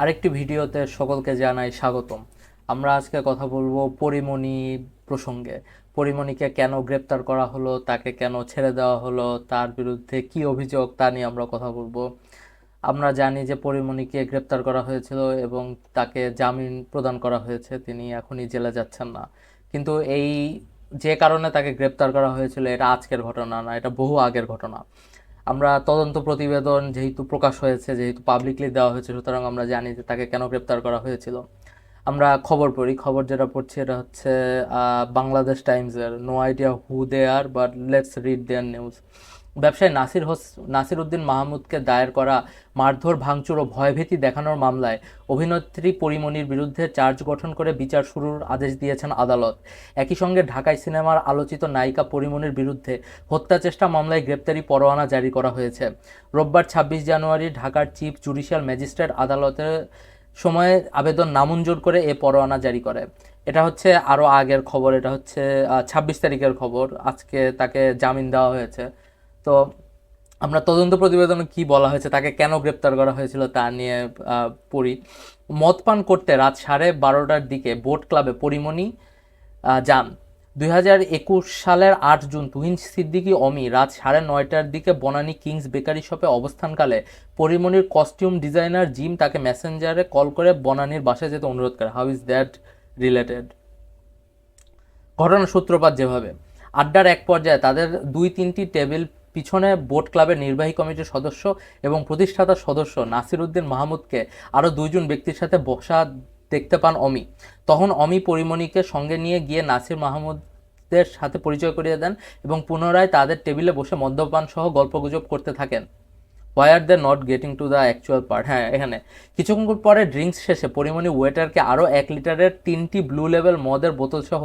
আরেকটি ভিডিওতে সকলকে জানাই স্বাগতম। আমরা আজকে কথা বলব পরিমণি প্রসঙ্গে। পরিমণিকে কেন গ্রেপ্তার করা হলো, তাকে কেন ছেড়ে দেওয়া হলো, তার বিরুদ্ধে কি অভিযোগ, তা নিয়ে আমরা কথা বলব। আমরা জানি যে পরিমণিকে গ্রেপ্তার করা হয়েছিল এবং তাকে জামিন প্রদান করা হয়েছে, তিনি এখনই জেলে যাচ্ছেন না। কিন্তু এই যে কারণে তাকে গ্রেপ্তার করা হয়েছিল, এটা আজকের ঘটনা না, এটা বহু আগের ঘটনা। আমরা তদন্ত প্রতিবেদন যেহেতু প্রকাশ হয়েছে, যেহেতু পাবলিকলি দেওয়া হয়েছে, সুতরাং আমরা জানি যে তাকে কেন গ্রেপ্তার করা হয়েছিল। আমরা খবর পড়ি, খবর যেটা পড়ছি এটা হচ্ছে বাংলাদেশ টাইমসের no idea who they are but let's read their news ব্যবসায়ী নাসির হোস নাসির উদ্দিন মাহমুদকে দায়ের করা মারধর, ভাঙচুর ও ভয়ভীতি দেখানোর মামলায় অভিনেত্রী পরিমণির বিরুদ্ধে চার্জ গঠন করে বিচার শুরুর আদেশ দিয়েছেন আদালত। একই সঙ্গে ঢাকায় সিনেমার আলোচিত নায়িকা পরিমণির বিরুদ্ধে হত্যা চেষ্টা মামলায় গ্রেপ্তারি পরোয়ানা জারি করা হয়েছে। রোববার ছাব্বিশ জানুয়ারি ঢাকার চিফ জুডিশিয়াল ম্যাজিস্ট্রেট আদালতে সময়ে আবেদন নামঞ্জুর করে এ পরোয়ানা জারি করে। এটা হচ্ছে আরও আগের খবর, এটা হচ্ছে ছাব্বিশ তারিখের খবর। আজকে তাকে জামিন দেওয়া হয়েছে। তো আমরা তদন্ত প্রতিবেদনে কি বলা হয়েছে, তাকে কেন গ্রেপ্তার করা হয়েছিল তা নিয়ে পড়ি। মদ পান করতে রাত সাড়ে বারোটার দিকে বোট ক্লাবে পরিমণি যান। দুই হাজার একুশ সালের আট জুন তুহিন সিদ্দিকী অমি রাত সাড়ে নয়টার দিকে বনানী কিংস বেকারি শপে অবস্থানকালে পরিমণির কস্টিউম ডিজাইনার জিম তাকে মেসেঞ্জারে কল করে বনানীর বাসায় যেতে অনুরোধ করে। How is that related? ঘটনার সূত্রপাত যেভাবে। আড্ডার এক পর্যায়ে তাদের দুই তিনটি টেবিল পিছনে বোট ক্লাবের নির্বাহী কমিটির সদস্য এবং প্রতিষ্ঠাতা সদস্য নাসির উদ্দিন মাহমুদকে আরও দুইজন ব্যক্তির সাথে বসা দেখতে পান অমি। তখন অমি পরিমণিকে সঙ্গে নিয়ে গিয়ে নাসির মাহমুদের সাথে পরিচয় করিয়ে দেন এবং পুনরায় তাদের টেবিলে বসে মদ্যপান সহ গল্পগুজব করতে থাকেন। Why are they not getting to the actual part হ্যাঁ এখানে। কিছুক্ষণ পরে ড্রিঙ্কস শেষে পরিমণি ওয়েটারকে আরও এক লিটারের তিনটি ব্লু লেভেল মদের বোতল সহ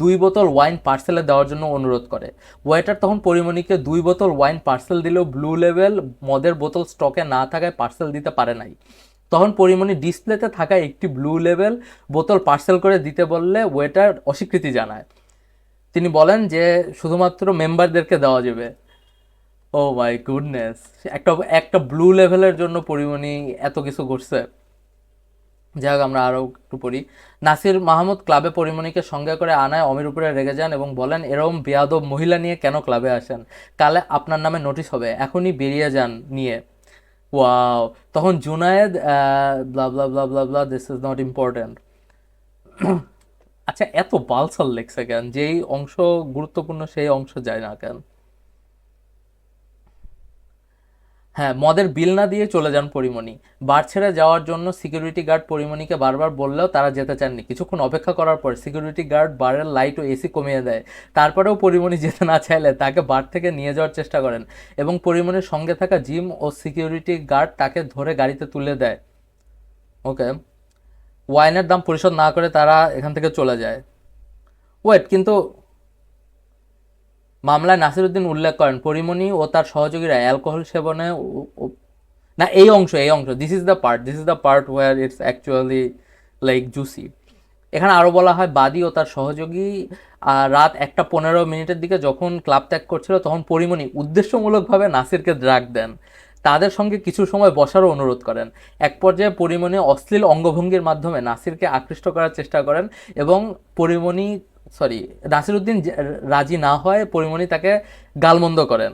দুই বোতল ওয়াইন পার্সেলে দেওয়ার জন্য অনুরোধ করে। ওয়েটার তখন পরিমণিকে দুই বোতল ওয়াইন পার্সেল দিলেও ব্লু লেভেল মদের বোতল স্টকে না থাকায় পার্সেল দিতে পারে নাই। তখন পরিমণি ডিসপ্লেতে থাকা একটি ব্লু লেভেল বোতল পার্সেল করে দিতে বললে ওয়েটার অস্বীকৃতি জানায়। তিনি বলেন যে শুধুমাত্র মেম্বারদেরকে দেওয়া যাবে। Oh my goodness. একটা একটা ব্লু লেভেলের জন্য পরিমণি এত কিছু করছে যাই হোক আমরা আরও একটু পড়ি। নাসির মাহমুদ ক্লাবে পরিমণিকে সঙ্গে করে আনায় অমির উপরে রেগে যান এবং বলেন, এরকম বেয়াদব মহিলা নিয়ে কেন ক্লাবে আসেন? কালে আপনার নামে নোটিশ হবে, এখনই বেরিয়ে যান নিয়ে। ওয়াও, তখন Junaid blah blah blah this is not important আচ্ছা এত বালসাল লেখছে কেন? যেই অংশ গুরুত্বপূর্ণ, সেই অংশ যায় না কেন? হ্যাঁ মদের বিল না দিয়ে চলে যান পরিমণি। বার ছেড়ে যাওয়ার জন্য সিকিউরিটি গার্ড পরিমণিকে বারবার বললেও তারা যেতে চাননি। কিছুক্ষণ অপেক্ষা করার পর সিকিউরিটি গার্ড বারের লাইট ও এসি কমিয়ে দেয়। তারপরেও পরিমণি যেতে না চাইলে তাকে বার থেকে নিয়ে যাওয়ার চেষ্টা করেন এবং পরিমণির সঙ্গে থাকা জিম ও সিকিউরিটি গার্ড তাকে ধরে গাড়িতে তুলে দেয়। ওকে ওয়াইনের দাম পরিশোধ না করে তারা এখান থেকে চলে যায়। ওয়েট কিন্তু মামলায় নাসিরুদ্দিন উল্লেখ করেন, পরিমণি ও তার সহযোগীরা অ্যালকোহল সেবনে না, এই অংশ এই অংশ this is the part this is the part where it's actually like juicy এখানে আরও বলা হয়, বাদী ও তার সহযোগী রাত একটা পনেরো মিনিটের দিকে যখন ক্লাব ত্যাগ করছিল, তখন পরিমণি উদ্দেশ্যমূলকভাবে নাসিরকে ড্রাগ দেন। তাদের সঙ্গে কিছু সময় বসারও অনুরোধ করেন। এক পর্যায়ে পরিমণি অশ্লীল অঙ্গভঙ্গির মাধ্যমে নাসিরকে আকৃষ্ট করার চেষ্টা করেন এবং পরিমণি সরি, নাসিরুদ্দিন রাজি না হয় পরিমণি তাকে গালমন্দ করেন।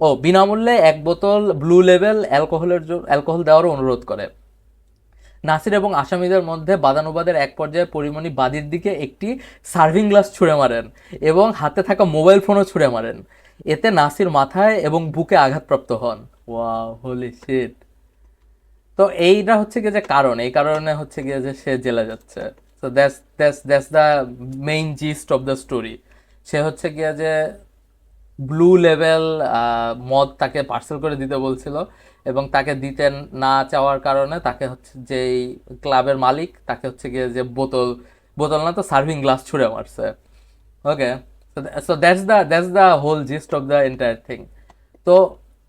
ও, বিনামূল্যে এক বোতল ব্লু লেভেল অ্যালকোহলের অ্যালকোহল দেওয়ারও অনুরোধ করে। নাসির এবং আসামিদের মধ্যে বাদানুবাদের এক পর্যায়ে পরিমণি বাদীর দিকে একটি সার্ভিং গ্লাস ছুঁড়ে মারেন এবং হাতে থাকা মোবাইল ফোনও ছুঁড়ে মারেন। এতে নাসির মাথায় এবং বুকে আঘাতপ্রাপ্ত হন। ওয়াও হোলি শিট তো এইটা হচ্ছে গিয়ে যে কারণ, এই কারণে হচ্ছে গিয়ে যে সে জেলে যাচ্ছে। তো that's that's that's the main gist of the story সে হচ্ছে গিয়ে যে ব্লু লেভেল মদ তাকে পার্সেল করে দিতে বলছিল এবং তাকে দিতে না চাওয়ার কারণে তাকে হচ্ছে যেই ক্লাবের মালিক, তাকে হচ্ছে গিয়ে যে বোতল বোতল না তো সার্ভিং গ্লাস ছুঁড়ে মারছে। Okay so that's the that's the whole gist of the entire thing তো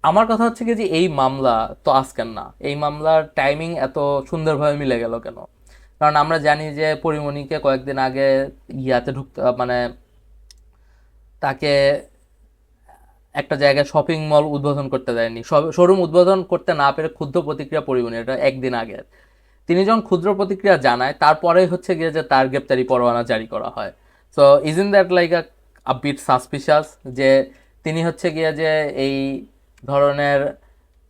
আমার কথা হচ্ছে কি যে এই মামলা তো আজকের না। এই মামলার টাইমিং এত সুন্দরভাবে মিলে গেল কেন? কারণ আমরা জানি যে পরিমণিকে কয়েকদিন আগে ইয়াতে ঢুকতে মানে তাকে একটা জায়গায় শপিং মল উদ্বোধন করতে দেয়নি। শোরুম উদ্বোধন করতে না পেরে ক্ষুদ্র প্রতিক্রিয়া পরিমণি, এটা একদিন আগের তিনি যখন ক্ষুদ্র প্রতিক্রিয়া জানায়, তারপরেই হচ্ছে গিয়ে যে তার গ্রেপ্তারি পরোয়ানা জারি করা হয়। So is in that like a bit suspicious যে তিনি হচ্ছে গিয়ে যে এই ধরনের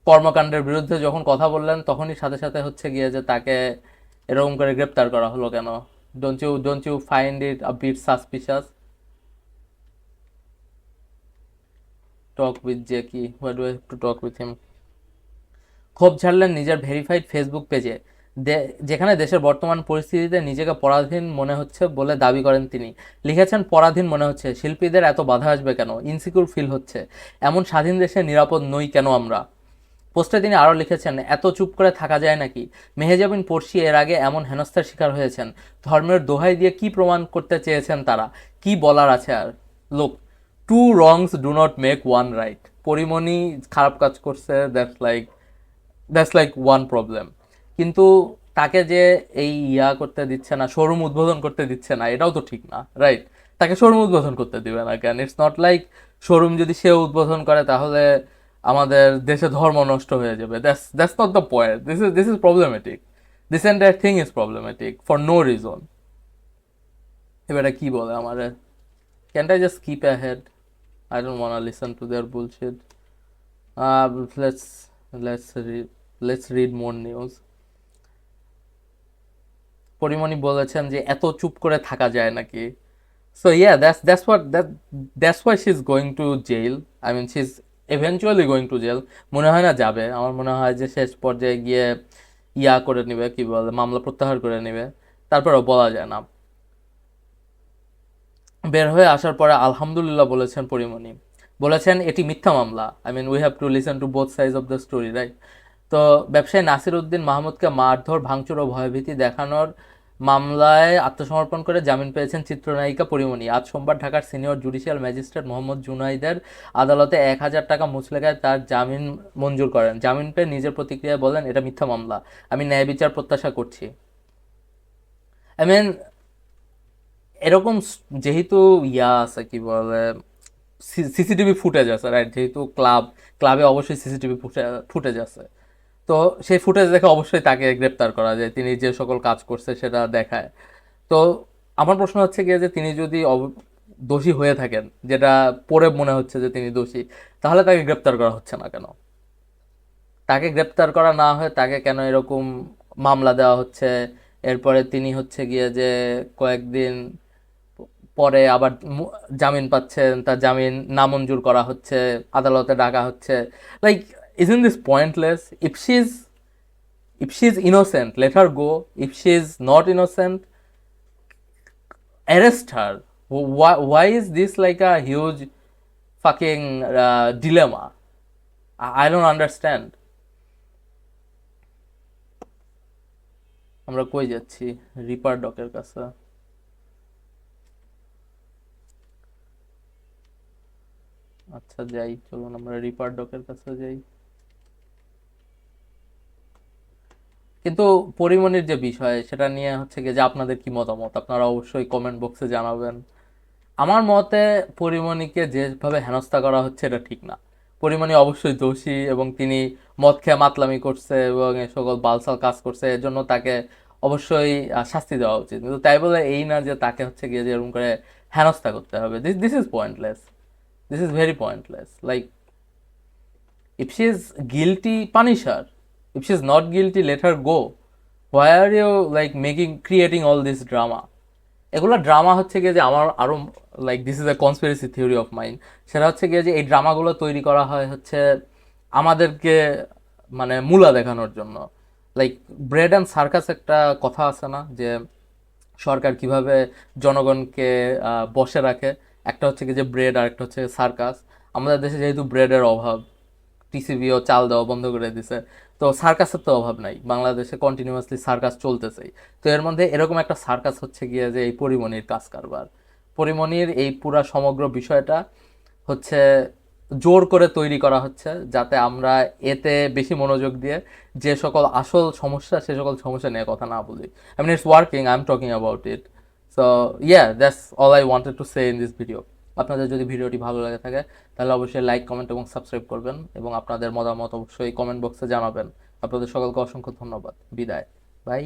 কর্মকাণ্ডের বিরুদ্ধে যখন কথা বললেন, তখনই সাথে সাথে হচ্ছে গিয়ে যে তাকে এরকম করে গ্রেপ্তার করা হলো কেন? Don't you don't you find it a bit suspicious talk with Jackie what do to talk with him ক্ষোভ ঝাড়লেন নিজের ভেরিফাইড ফেসবুক পেজে যেখানে দেশের বর্তমান পরিস্থিতিতে নিজেকে পরাধীন মনে হচ্ছে বলে দাবি করেন তিনি। লিখেছেন, পরাধীন মনে হচ্ছে। শিল্পীদের এত বাধা আসবে কেন? ইনসিকিউর ফিল হচ্ছে। এমন স্বাধীন দেশে নিরাপদ নই কেন আমরা? পোস্টে তিনি আরও লিখেছেন, এত চুপ করে থাকা যায় নাকি? মেহেজাবিন পড়শি এর আগে এমন হেনস্থার শিকার হয়েছেন। ধর্মের দোহাই দিয়ে কি প্রমাণ করতে চেয়েছেন তারা? কি বলার আছে আর? লোক two wrongs do not make one right Porimoni খারাপ কাজ করছে that's like that's like one problem কিন্তু তাকে যে এই ইয়া করতে দিচ্ছে না শোরুম উদ্বোধন করতে দিচ্ছে না, এটাও তো ঠিক না রাইট তাকে শোরুম উদ্বোধন করতে দিবে না কেন? ইটস নট লাইক শোরুম যদি সে উদ্বোধন করে, তাহলে আমাদের দেশে ধর্ম নষ্ট হয়ে যাবে। That's that's not the point this is this is problematic this entire thing is problematic for no reason এবারে কি বলে আমারে? Can't I just keep a head want to listen to their bullshit. Uh, let's read let's read more news. Porimoni বলেছেন যে এত চুপ করে থাকা যায় নাকি? So yeah that's that's what that that's why she is going to jail I mean she is eventually going to jail মনে হয় না যাবে। আমার মনে হয় যে শেষ পর্যায়ে গিয়ে ইয়া করে নেবে, কি বলে, মামলা প্রত্যাহার করে নেবে। তারপরেও বলা যায় না। বের হয়ে আসার পরে আলহামদুলিল্লাহ বলেছেন পরিমণি। বলেছেন, এটি মিথ্যা মামলা। I mean we have to listen to both size of the story right তো ব্যবসায়ী নাসির উদ্দিন মাহমুদকে মারধর, ভাঙচুর ও ভয়ভীতি দেখানোর মামলায় আত্মসমর্পণ করে জামিন পেয়েছেন চিত্রনায়িকা পরিমণি। আজ সোমবার ঢাকার সিনিয়র জুডিশিয়াল ম্যাজিস্ট্রেট মোহাম্মদ জুনাইদের আদালতে এক হাজার টাকা মুচলেখায় তার জামিন মঞ্জুর করেন। জামিন পেয়ে নিজের প্রতিক্রিয়ায় বলেন, এটা মিথ্যা মামলা। আমি ন্যায় বিচার প্রত্যাশা করছি। আই মিন এরকম যেহেতু ইয়া আছে, কি বলে সিসিটিভি ফুটেজ আছে রাইট যেহেতু ক্লাব, ক্লাবে অবশ্যই সিসিটিভি ফুটেজ আছে। তো সেই ফুটেজ দেখে অবশ্যই তাকে গ্রেপ্তার করা যায়, তিনি যে সকল কাজ করছে সেটা দেখায়। তো আমার প্রশ্ন হচ্ছে গিয়ে যে তিনি যদি দোষী হয়ে থাকেন, যেটা পরে মনে হচ্ছে যে তিনি দোষী, তাহলে তাকে গ্রেপ্তার করা হচ্ছে না কেন? তাকে গ্রেপ্তার করা না হয়ে তাকে কেন এরকম মামলা দেওয়া হচ্ছে? এরপরে তিনি হচ্ছে গিয়ে যে কয়েকদিন পরে আবার জামিন পাচ্ছেন, তার জামিন নামঞ্জুর করা হচ্ছে, আদালতে ডাকা হচ্ছে। Like in this pointless if she is if she is innocent let her go if she is not innocent arrest her why is this like a huge fucking uh, dilemma? I don't understand. আমরা কই যাচ্ছি? Reaper ডকের কাছে। আচ্ছা যাই চলুন আমরা reaper ডকের কাছে যাই। কিন্তু পরিমণির যে বিষয়, সেটা নিয়ে হচ্ছে যে আপনাদের কি মতামত? আপনারা অবশ্যই কমেন্ট বক্সে জানাবেন। আমার মতে পরিমণিকে যেভাবে হেনস্থা করা হচ্ছে, এটা ঠিক না। পরিমণি অবশ্যই দোষী এবং তিনি মদ খেয়ে মাতলামি করছে এবং এ সকল বালসাল কাজ করছে, এর জন্য তাকে অবশ্যই শাস্তি দেওয়া উচিত। কিন্তু তাই বলে এই না যে তাকে হচ্ছে গিয়ে যে এরকম করে হেনস্থা করতে হবে। This this is pointless this is very pointless like if is guilty punish her if she is not guilty, let her go. Why are you, like, making, creating all this drama? এগুলো drama হচ্ছে গিয়ে যে আমার আরও like this is a conspiracy theory of mind সেটা হচ্ছে গিয়ে যে এই ড্রামাগুলো তৈরি করা হয় হচ্ছে আমাদেরকে মানে মূলা দেখানোর জন্য। লাইক ব্রেড অ্যান্ড সার্কাস একটা কথা আছে না যে সরকার কীভাবে জনগণকে বসে রাখে? একটা হচ্ছে কি যে ব্রেড আর একটা হচ্ছে সার্কাস আমাদের দেশে যেহেতু ব্রেডের অভাব টিসিবিও চাল দেওয়া বন্ধ করে দিছে। তো সার্কাসের তো অভাব নাই, বাংলাদেশে কন্টিনিউয়াসলি সার্কাস চলতেছেই। তো এর মধ্যে এরকম একটা সার্কাস হচ্ছে গিয়ে যে এই পরিমণির কাজ কারবার। পরিমণির এই পুরা সমগ্র বিষয়টা হচ্ছে জোর করে তৈরি করা হচ্ছে যাতে আমরা এতে বেশি মনোযোগ দিয়ে যে সকল আসল সমস্যা, সে সকল সমস্যা নিয়ে কথা না বলি। I mean it's working I am talking about it so yeah that's all I wanted to say in this video আপনাদের যদি ভিডিওটি ভালো লাগে থাকে, তাহলে অবশ্যই লাইক কমেন্ট এবং সাবস্ক্রাইব করবেন এবং আপনাদের মতামত অবশ্যই কমেন্ট বক্সে জানাবেন। আপনাদের সকলকে অসংখ্য ধন্যবাদ। বিদায়। বাই